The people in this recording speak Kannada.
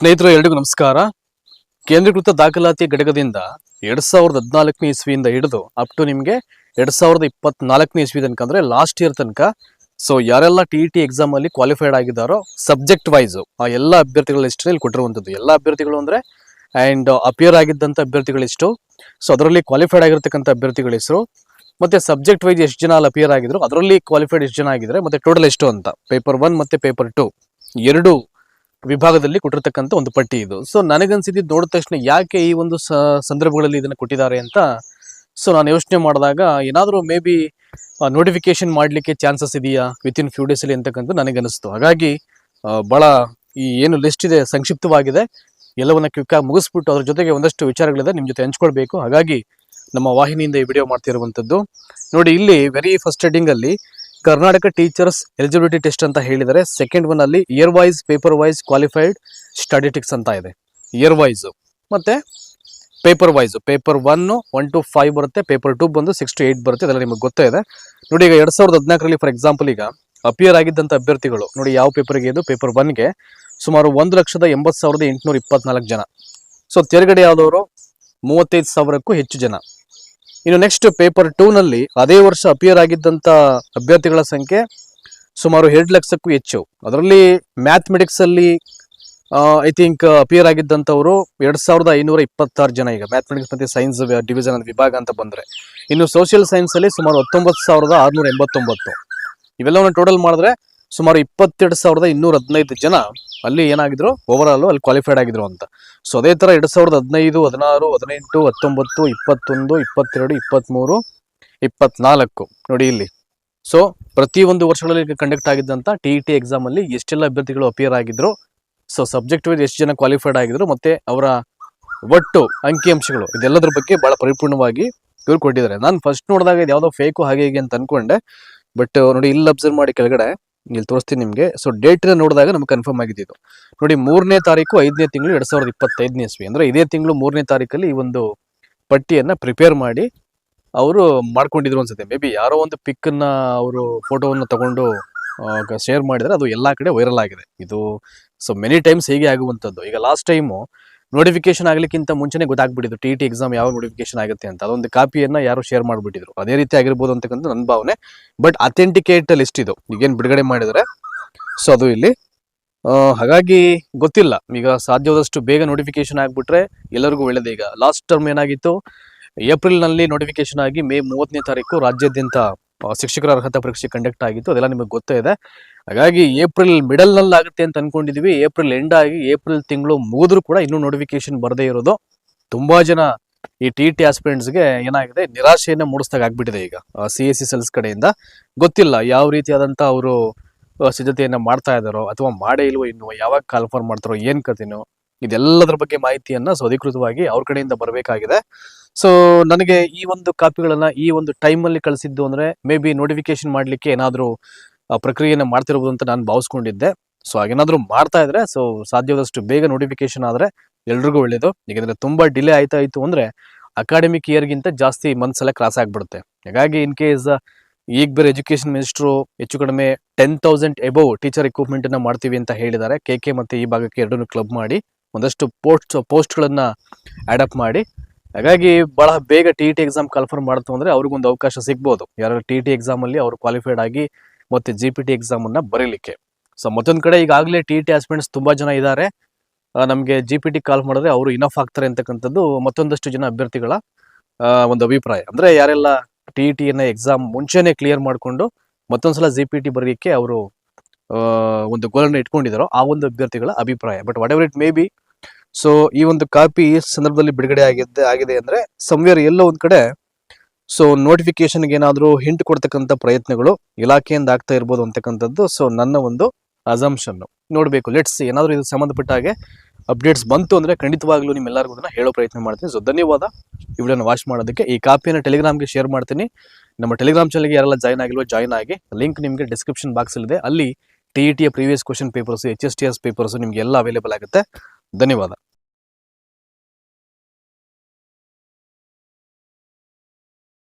ಸ್ನೇಹಿತರು, ಎಲ್ರಿಗೂ ನಮಸ್ಕಾರ. ಕೇಂದ್ರೀಕೃತ ದಾಖಲಾತಿ ಘಟಕದಿಂದ ಎರಡ್ ಸಾವಿರದ ಹದಿನಾಲ್ಕನೇ ಇಸ್ವಿಯಿಂದ ಹಿಡಿದು ಅಪ್ ಟು ನಿಮಗೆ ಎರಡ್ ಸಾವಿರದ ಇಪ್ಪತ್ನಾಲ್ಕನೇ ಇಸ್ವಿ ತನಕ ಅಂದ್ರೆ ಲಾಸ್ಟ್ ಇಯರ್ ತನಕ. ಸೊ ಯಾರೆಲ್ಲ ಟಿ ಟಿ ಎಕ್ಸಾಮ್ ಅಲ್ಲಿ ಕ್ವಾಲಿಫೈಡ್ ಆಗಿದ್ದಾರೋ ಸಬ್ಜೆಕ್ಟ್ ವೈಸ್ ಆ ಎಲ್ಲ ಅಭ್ಯರ್ಥಿಗಳ ಲಿಸ್ಟ್ ಇಲ್ಲಿ ಕೊಟ್ಟಿರುವಂಥದ್ದು. ಎಲ್ಲ ಅಭ್ಯರ್ಥಿಗಳು ಅಂದ್ರೆ ಅಂಡ್ ಅಪಿಯರ್ ಆಗಿದ್ದಂಥ ಅಭ್ಯರ್ಥಿಗಳ ಇಷ್ಟು ಸೊ ಅದರಲ್ಲಿ ಕ್ವಾಲಿಫೈಡ್ ಆಗಿರ್ತಕ್ಕಂಥ ಅಭ್ಯರ್ಥಿಗಳ ಹೆಸರು, ಮತ್ತೆ ಸಬ್ಜೆಕ್ಟ್ ವೈಸ್ ಎಷ್ಟು ಜನ ಅಪಿಯರ್ ಆಗಿದ್ರು, ಅದರಲ್ಲಿ ಕ್ವಾಲಿಫೈಡ್ ಎಷ್ಟು ಜನ ಆಗಿದ್ರೆ ಮತ್ತೆ ಟೋಟಲ್ ಎಷ್ಟು ಅಂತ. ಪೇಪರ್ ಒನ್ ಮತ್ತೆ ಪೇಪರ್ ಟು ಎರಡು ವಿಭಾಗದಲ್ಲಿ ಕೊಟ್ಟಿರ್ತಕ್ಕಂಥ ಒಂದು ಪಟ್ಟಿ ಇದು. ಸೊ ನನಗನ್ಸಿದ್ದು ನೋಡಿದ ತಕ್ಷಣ ಯಾಕೆ ಈ ಒಂದು ಸಂದರ್ಭಗಳಲ್ಲಿ ಇದನ್ನು ಕೊಟ್ಟಿದ್ದಾರೆ ಅಂತ ಸೊ ನಾನು ಯೋಚನೆ ಮಾಡಿದಾಗ ಏನಾದರೂ ಮೇ ಬಿ ನೋಟಿಫಿಕೇಶನ್ ಮಾಡಲಿಕ್ಕೆ ಚಾನ್ಸಸ್ ಇದೆಯಾ? ವಿತ್ ಇನ್ ಫ್ಯೂ ಡೇಸಲ್ಲಿ ಅಂತಕ್ಕಂಥ ನನಗನ್ನಿಸ್ತು. ಹಾಗಾಗಿ ಭಾಳ ಈ ಏನು ಲಿಸ್ಟ್ ಇದೆ, ಸಂಕ್ಷಿಪ್ತವಾಗಿದೆ. ಎಲ್ಲವನ್ನ ಕ್ವಿಕ್ಕಾಗಿ ಮುಗಿಸ್ಬಿಟ್ಟು ಅದ್ರ ಜೊತೆಗೆ ಒಂದಷ್ಟು ವಿಚಾರಗಳಿದೆ ನಿಮ್ಮ ಜೊತೆ ಹಂಚ್ಕೊಳ್ಬೇಕು. ಹಾಗಾಗಿ, ನಮ್ಮ ವಾಹಿನಿಯಿಂದ ಈ ವಿಡಿಯೋ ಮಾಡ್ತಿರುವಂಥದ್ದು. ನೋಡಿ, ಇಲ್ಲಿ ವೆರಿ ಫಸ್ಟ್ ಹೆಡಿಂಗ್ ಅಲ್ಲಿ ಕರ್ನಾಟಕ ಟೀಚರ್ಸ್ ಎಲಿಜಿಬಿಲಿಟಿ ಟೆಸ್ಟ್ ಅಂತ ಹೇಳಿದರೆ ಸೆಕೆಂಡ್ ಒನ್ ಅಲ್ಲಿ year wise paper wise qualified statistics ಅಂತ ಇದೆ. ಇಯರ್ ವೈಸ್ ಮತ್ತೆ paper wise paper one one two five ಬರುತ್ತೆ ಪೇಪರ್ ಟು ಬಂದು ಸಿಕ್ಸ್ ಟು ಏಟ್ ಬರುತ್ತೆ ಅದೆಲ್ಲ ನಿಮಗೆ ಗೊತ್ತೇ ಇದೆ. ನೋಡಿ ಈಗ ಎರಡ್ ಸಾವಿರದ ಹದಿನಾಲ್ಕರಲ್ಲಿ ಫಾರ್ ಎಕ್ಸಾಂಪಲ್ ಈಗ ಅಪಿಯರ್ ಆಗಿದ್ದಂಥ ಅಭ್ಯರ್ಥಿಗಳು, ನೋಡಿ ಯಾವ ಪೇಪರ್ಗೆ ಇದು? ಪೇಪರ್ ಒನ್ಗೆ ಸುಮಾರು ಒಂದು ಲಕ್ಷದ ಎಂಬತ್ತು ಸಾವಿರದ ಎಂಟುನೂರ ಇಪ್ಪತ್ನಾಲ್ಕು ಜನ. ಸೊ ತೆರಗಡೆ ಆದವರು ಮೂವತ್ತೈದು ಸಾವಿರಕ್ಕೂ ಹೆಚ್ಚು ಜನ. ಇನ್ನು ನೆಕ್ಸ್ಟ್ ಪೇಪರ್ನಲ್ಲಿ ಅದೇ ವರ್ಷ ಅಪಿಯರ್ ಆಗಿದ್ದಂಥ ಅಭ್ಯರ್ಥಿಗಳ ಸಂಖ್ಯೆ ಸುಮಾರು ಎರಡು ಲಕ್ಷಕ್ಕೂ ಹೆಚ್ಚು. ಅದರಲ್ಲಿ ಮ್ಯಾಥಮೆಟಿಕ್ಸ್ ಅಲ್ಲಿ ಐ ಥಿಂಕ್ ಅಪಿಯರ್ ಆಗಿದ್ದಂಥವರು ಎರಡು ಸಾವಿರದ ಐನೂರ ಇಪ್ಪತ್ತಾರು ಜನ ಈಗ. ಮ್ಯಾಥಮೆಟಿಕ್ಸ್ ಮತ್ತು ಸೈನ್ಸ್ ಡಿವಿಷನ್ ವಿಭಾಗ ಅಂತ ಬಂದರೆ. ಇನ್ನು ಸೋಷಿಯಲ್ ಸೈನ್ಸಲ್ಲಿ ಸುಮಾರು ಹತ್ತೊಂಬತ್ತು ಸಾವಿರದ ಆರುನೂರ ಎಂಬತ್ತೊಂಬತ್ತು. ಇವೆಲ್ಲವನ್ನು ಟೋಟಲ್ ಮಾಡಿದ್ರೆ ಸುಮಾರು ಇಪ್ಪತ್ತೆರಡು ಸಾವಿರದ ಇನ್ನೂರ ಹದಿನೈದು ಜನ ಅಲ್ಲಿ ಏನಾಗಿದ್ರು ಓವರ್ ಆಲ್ ಅಲ್ಲಿ ಕ್ವಾಲಿಫೈಡ್ ಆಗಿದ್ರು ಅಂತ. ಸೊ ಅದೇ ತರ ಎರಡ್ ಸಾವಿರದ ಹದಿನೈದು, ಹದಿನಾರು, ಹದಿನೆಂಟು, ಹತ್ತೊಂಬತ್ತು, ಇಪ್ಪತ್ತೊಂದು, ಇಪ್ಪತ್ತೆರಡು, ಇಪ್ಪತ್ತ್ಮೂರು, ಇಪ್ಪತ್ನಾಲ್ಕು ನೋಡಿ ಇಲ್ಲಿ. ಸೊ ಪ್ರತಿಯೊಂದು ವರ್ಷಗಳಲ್ಲಿ ಕಂಡಕ್ಟ್ ಆಗಿದ್ದಂಥ ಟಿ ಇ ಟಿ ಎಕ್ಸಾಮ್ ಅಲ್ಲಿ ಎಷ್ಟೆಲ್ಲ ಅಭ್ಯರ್ಥಿಗಳು ಅಪಿಯರ್ ಆಗಿದ್ರು ಸೊ ಸಬ್ಜೆಕ್ಟ್ ವೈಸ್ ಎಷ್ಟು ಜನ ಕ್ವಾಲಿಫೈಡ್ ಆಗಿದ್ರು ಮತ್ತೆ ಅವರ ಒಟ್ಟು ಅಂಕಿಅಂಶಗಳು ಇದೆಲ್ಲದ್ರ ಬಗ್ಗೆ ಬಹಳ ಪರಿಪೂರ್ಣವಾಗಿ ಇವ್ರು ಕೊಟ್ಟಿದ್ದಾರೆ. ನಾನು ಫಸ್ಟ್ ನೋಡಿದಾಗ ಇದು ಯಾವುದೋ ಫೇಕು ಹಾಗೆ ಹೀಗೆ ಅಂತ ಅನ್ಕೊಂಡೆ ಬಟ್ ನೋಡಿ ಇಲ್ಲಿ ಅಬ್ಸರ್ವ್ ಮಾಡಿ ಕೆಳಗಡೆ ಇಲ್ಲಿ ತೋರಿಸ್ತೀನಿ ನಿಮಗೆ. ಸೊ ಡೇಟ್ನ ನೋಡಿದಾಗ ನಮ್ಗೆ ಕನ್ಫರ್ಮ್ ಆಗಿದೆ ಇದು. ನೋಡಿ, ಮೂರನೇ ತಾರೀಕು ಐದನೇ ತಿಂಗಳು ಎರಡು ಸಾವಿರದ ಇಪ್ಪತ್ತೈದನೇ ಇಸ್ವಿ. ಅಂದ್ರೆ ಇದೇ ತಿಂಗಳು ಮೂರನೇ ತಾರೀಕಲ್ಲಿ ಈ ಒಂದು ಪಟ್ಟಿಯನ್ನ ಪ್ರಿಪೇರ್ ಮಾಡಿ ಅವರು ಮಾಡ್ಕೊಂಡಿದ್ರು ಅನ್ಸುತ್ತೆ. ಮೇ ಬಿ ಯಾರೋ ಒಂದು ಪಿಕ್ಕನ್ನು ಅವರು ಫೋಟೋವನ್ನು ತಗೊಂಡು ಶೇರ್ ಮಾಡಿದರೆ ಅದು ಎಲ್ಲಾ ಕಡೆ ವೈರಲ್ ಆಗಿದೆ. ಇದು ಸೊ ಮೆನಿ ಟೈಮ್ಸ್ ಹೇಗೆ ಆಗುವಂಥದ್ದು. ಈಗ ಲಾಸ್ಟ್ ಟೈಮು ನೋಟಿಫಿಕೇಶನ್ ಆಗ್ಲಿಕ್ಕಿಂತ ಮುಂಚೆನೆ ಗೊತ್ತಾಗ್ಬಿಟ್ಟಿದ್ರು ಟಿ ಟಿ ಎಕ್ಸಾಮ್ ಯಾವ ನೋಟಿಫಿಕೇಶನ್ ಆಗುತ್ತೆ ಅಂತ. ಅದೊಂದು ಕಾಪಿಯನ್ನ ಯಾರು ಶೇರ್ ಮಾಡಿಬಿಟ್ಟಿದ್ರು. ಅದೇ ರೀತಿ ಆಗಿರ್ಬೋದು ಅಂತಕ್ಕಂಥ ನನ್ನ ಭಾವನೆ. ಬಟ್ ಅಥೆಂಟಿಕೇಟ್ ಲಿಸ್ಟ್ ಇದು. ಈಗೇನು ಬಿಡುಗಡೆ ಮಾಡಿದರೆ ಸೊ ಅದು ಇಲ್ಲಿ. ಹಾಗಾಗಿ ಗೊತ್ತಿಲ್ಲ. ಈಗ ಸಾಧ್ಯವಾದಷ್ಟು ಬೇಗ ನೋಟಿಫಿಕೇಶನ್ ಆಗಿಬಿಟ್ರೆ ಎಲ್ಲರಿಗೂ ಒಳ್ಳೇದು. ಈಗ ಲಾಸ್ಟ್ ಟರ್ಮ್ ಏನಾಗಿತ್ತು? ಏಪ್ರಿಲ್ನಲ್ಲಿ ನೋಟಿಫಿಕೇಶನ್ ಆಗಿ ಮೇ ಮೂವತ್ತನೇ ತಾರೀಕು ರಾಜ್ಯಾದ್ಯಂತ ಶಿಕ್ಷಕರ ಅರ್ಹತಾ ಪರೀಕ್ಷೆ ಕಂಡಕ್ಟ್ ಆಗಿತ್ತು. ಅದೆಲ್ಲ ನಿಮಗೆ ಗೊತ್ತೇ ಇದೆ. ಹಾಗಾಗಿ ಏಪ್ರಿಲ್ ಮಿಡಲ್ನಲ್ಲಿ ಆಗುತ್ತೆ ಅಂತ ಅನ್ಕೊಂಡಿದೀವಿ. ಏಪ್ರಿಲ್ ಎಂಡ್ ಆಗಿ ಏಪ್ರಿಲ್ ತಿಂಗಳು ಮುಗಿದ್ರು ಕೂಡ ಇನ್ನೂ ನೋಟಿಫಿಕೇಶನ್ ಬರದೇ ಇರೋದು. ತುಂಬಾ ಜನ ಈ ಟಿ ಟಿ ಗೆ ಏನಾಗಿದೆ? ನಿರಾಶೆಯನ್ನ ಮೂಡಿಸ್ದಾಗ ಆಗ್ಬಿಟ್ಟಿದೆ ಈಗ ಸಿ ಎಸ್ ಸಿ ಸೆಲ್ಸ್ ಕಡೆಯಿಂದ. ಗೊತ್ತಿಲ್ಲ ಯಾವ ರೀತಿಯಾದಂತ ಅವರು ಸಿದ್ಧತೆಯನ್ನ ಮಾಡ್ತಾ ಇದ್ದಾರೋ ಅಥವಾ ಮಾಡೇ ಇಲ್ವೋ ಇನ್ನು, ಯಾವಾಗ ಕಾಲ್ಫಾರ್ಮ್ ಮಾಡ್ತಾರೋ, ಏನ್ ಕಥೆನೋ, ಇದೆಲ್ಲದರ ಬಗ್ಗೆ ಮಾಹಿತಿಯನ್ನ ಸ್ವಧಿಕೃತವಾಗಿ ಅವ್ರ ಕಡೆಯಿಂದ ಬರಬೇಕಾಗಿದೆ. ಸೊ ನನಗೆ ಈ ಒಂದು ಕಾಪಿಗಳನ್ನ ಈ ಒಂದು ಟೈಮಲ್ಲಿ ಕಳಿಸಿದ್ದು ಅಂದ್ರೆ ಮೇ ಬಿ ನೋಟಿಫಿಕೇಶನ್ ಮಾಡ್ಲಿಕ್ಕೆ ಏನಾದರೂ ಪ್ರಕ್ರಿಯೆನ ಮಾಡ್ತಿರ್ಬೋದು ಅಂತ ನಾನು ಭಾವಿಸ್ಕೊಂಡಿದ್ದೆ. ಸೊ ಹಾಗೇನಾದರೂ ಮಾಡ್ತಾ ಇದ್ರೆ ಸೊ ಸಾಧ್ಯವಾದಷ್ಟು ಬೇಗ ನೋಟಿಫಿಕೇಶನ್ ಆದ್ರೆ ಎಲ್ರಿಗೂ ಒಳ್ಳೇದು. ಯಾಕಂದ್ರೆ ತುಂಬಾ ಡಿಲೇ ಆಯ್ತಾ ಇತ್ತು ಅಂದ್ರೆ ಅಕಾಡೆಮಿಕ್ ಇಯರ್ಗಿಂತ ಜಾಸ್ತಿ ಮಂತ್ಸಲ ಕ್ರಾಸ್ ಆಗಿಬಿಡುತ್ತೆ. ಹಾಗಾಗಿ ಇನ್ ಕೇಸ್ ಈಗ ಬೇರೆ ಎಜುಕೇಶನ್ ಮಿನಿಸ್ಟ್ರು ಹೆಚ್ಚು ಕಡಿಮೆ ಟೆನ್ ತೌಸಂಡ್ ಎಬೋವ್ ಟೀಚರ್ ಇಕ್ವಿಪ್ಮೆಂಟನ್ನು ಮಾಡ್ತೀವಿ ಅಂತ ಹೇಳಿದ್ದಾರೆ ಕೆ ಕೆ ಮತ್ತೆ ಈ ಭಾಗಕ್ಕೆ ಎರಡನ್ನೂ ಕ್ಲಬ್ ಮಾಡಿ ಒಂದಷ್ಟು ಪೋಸ್ಟ್ ಪೋಸ್ಟ್ಗಳನ್ನು ಆ್ಯಡಪ್ ಮಾಡಿ ಹಾಗಾಗಿ ಬಹಳ ಬೇಗ ಟಿ ಟಿ ಎಕ್ಸಾಮ್ ಕನ್ಫರ್ಮ್ ಮಾಡ್ತು ಅಂದ್ರೆ ಅವ್ರಿಗೊಂದು ಅವಕಾಶ ಸಿಗ್ಬೋದು. ಯಾರು ಟಿ ಟಿ ಎಕ್ಸಾಮ್ ಅಲ್ಲಿ ಅವರು ಕ್ವಾಲಿಫೈಡ್ ಆಗಿ ಮತ್ತೆ ಜಿ ಪಿ ಟಿ ಎಕ್ಸಾಮ್ ಅನ್ನ ಬರೀಲಿಕ್ಕೆ. ಸೊ ಮತ್ತೊಂದ್ ಕಡೆ ಈಗಾಗಲೇ ಟಿ ಟಿ ತುಂಬಾ ಜನ ಇದ್ದಾರೆ. ನಮಗೆ ಜಿ ಪಿ ಟಿ ಕಾಲ್ ಮಾಡಿದ್ರೆ ಅವರು ಇನಫ್ ಆಗ್ತಾರೆ ಅಂತಕ್ಕಂಥದ್ದು ಮತ್ತೊಂದಷ್ಟು ಜನ ಅಭ್ಯರ್ಥಿಗಳ ಒಂದು ಅಭಿಪ್ರಾಯ. ಅಂದ್ರೆ ಯಾರೆಲ್ಲ ಟಿ ಟಿ ಅನ್ನ ಎಕ್ಸಾಮ್ ಮುಂಚೆನೆ ಕ್ಲಿಯರ್ ಮಾಡಿಕೊಂಡು ಮತ್ತೊಂದ್ಸಲ ಜಿ ಪಿ ಟಿ ಬರೀಲಿಕ್ಕೆ ಅವರು ಒಂದು ಗೋಲನ್ನು ಇಟ್ಕೊಂಡಿದ್ದಾರೋ ಆ ಒಂದು ಅಭ್ಯರ್ಥಿಗಳ ಅಭಿಪ್ರಾಯ. But whatever it may be so ಈ ಒಂದು ಕಾಪಿ ಸಂದರ್ಭದಲ್ಲಿ ಬಿಡುಗಡೆ ಆಗಿದ್ದೆ ಆಗಿದೆ ಅಂದ್ರೆ ಸಂವೇರ್ ಎಲ್ಲೋ ಒಂದ್ ಕಡೆ ಸೊ ನೋಟಿಫಿಕೇಶನ್ಗೆ ಏನಾದರೂ ಹಿಂಟ್ ಕೊಡ್ತಕ್ಕಂಥ ಪ್ರಯತ್ನಗಳು ಇಲಾಖೆಯಿಂದ ಆಗ್ತಾ ಇರ್ಬೋದು ಅಂತಕ್ಕಂಥದ್ದು. ಸೊ ನನ್ನ ಒಂದು ಅಸಂಪ್ಷನ್ ನೋಡಬೇಕು ಲೆಟ್ಸ್ ಏನಾದರೂ ಇದು ಸಂಬಂಧಪಟ್ಟ ಹಾಗೆ ಅಪ್ಡೇಟ್ಸ್ ಬಂತು ಅಂದ್ರೆ ಖಂಡಿತವಾಗ್ಲೂ ನಿಮ್ಮೆಲ್ಲರಿಗೂ ಅದನ್ನ ಹೇಳೋ ಪ್ರಯತ್ನ ಮಾಡ್ತೀನಿ. ಸೊ ಧನ್ಯವಾದ. ಈ ವಿಡಿಯೋನ ವಾಚ್ ಮಾಡೋದಕ್ಕೆ. ಈ ಕಾಪಿಯನ್ನು ಟೆಲಿಗ್ರಾಮ್ಗೆ ಶೇರ್ ಮಾಡ್ತೀನಿ. ನಮ್ಮ ಟೆಲಿಗ್ರಾಮ್ ಚಾನಲ್ಗೆ ಯಾರೆಲ್ಲ ಜಾಯ್ನ್ ಆಗಿಲ್ವೋ ಜಾಯ್ನ್ ಆಗಿ ಲಿಂಕ್ ನಿಮಗೆ ಡಿಸ್ಕ್ರಿಪ್ಷನ್ ಬಾಕ್ಸಲ್ಲಿದೆ ಅಲ್ಲಿ T E ಟಿಯ previous question papers H S T S papers ನಿಮ್ಗೆ ಎಲ್ಲ ಅವೈಲೇಬಲ್ ಆಗುತ್ತೆ. ಧನ್ಯವಾದ.